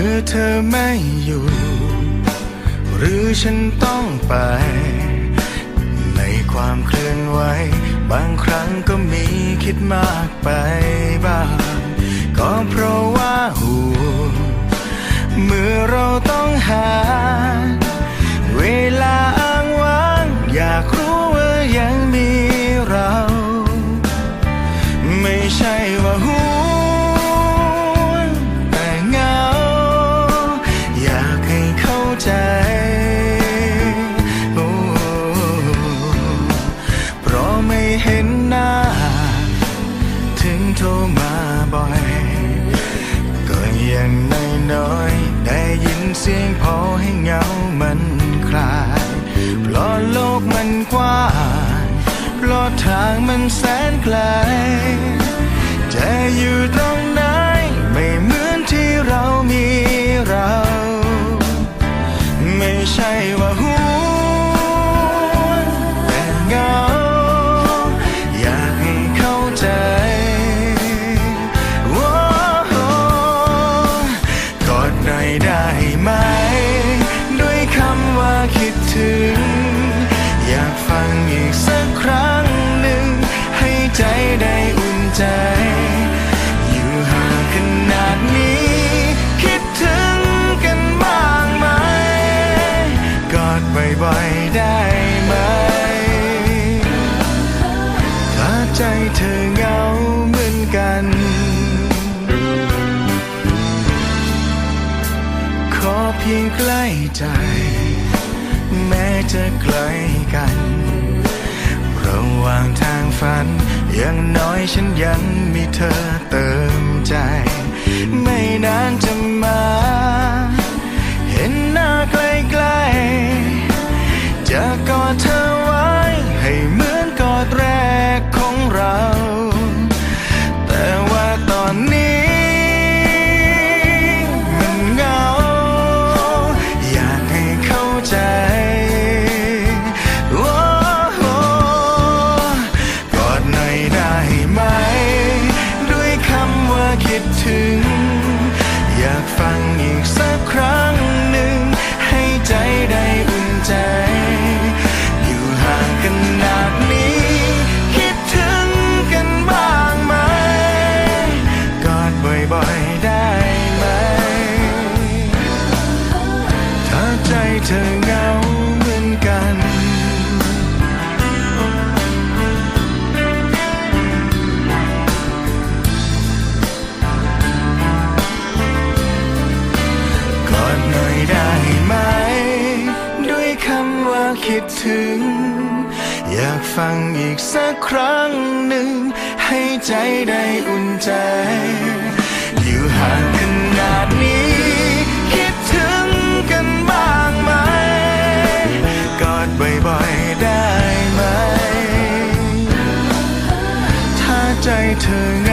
มื่อเธอไม่อยู่ หรือฉันต้องไป ในความเคลื่อนไหว บางครั้งก็มีคิดมากไปบ้าง ก็เพราะว่า เห็นหน้า ถึงโทรมาบ่อย ก็ยังน้อยๆได้ยินเสียงพอให้เหงามันคลายเพราะโลกมันกว้างเพราะทางมันแสนไกลจะอยู่ตรงไหน อีกสักครั้งหนึ่ง ให้ใจได้อุ่นใจ อยู่ห่างขนาดนี้ คิดถึงกันบ้างไหม กอดบ่อยๆได้ไหม ถ้าใจเธอเหงาเหมือนกัน ขอเพียงใกล้ใจแม้จะไกลกัน ฝัน อย่างน้อยฉันยังมีเธอเติมใจ ไม่นาน เธอเหงาเหมือนกัน กอดหน่อยได้ไหม ด้วยคำว่าคิดถึง อยากฟังอีกสักครั้งหนึ่ง ให้ใจได้อุ่นใจ อยู่ห่างกัน return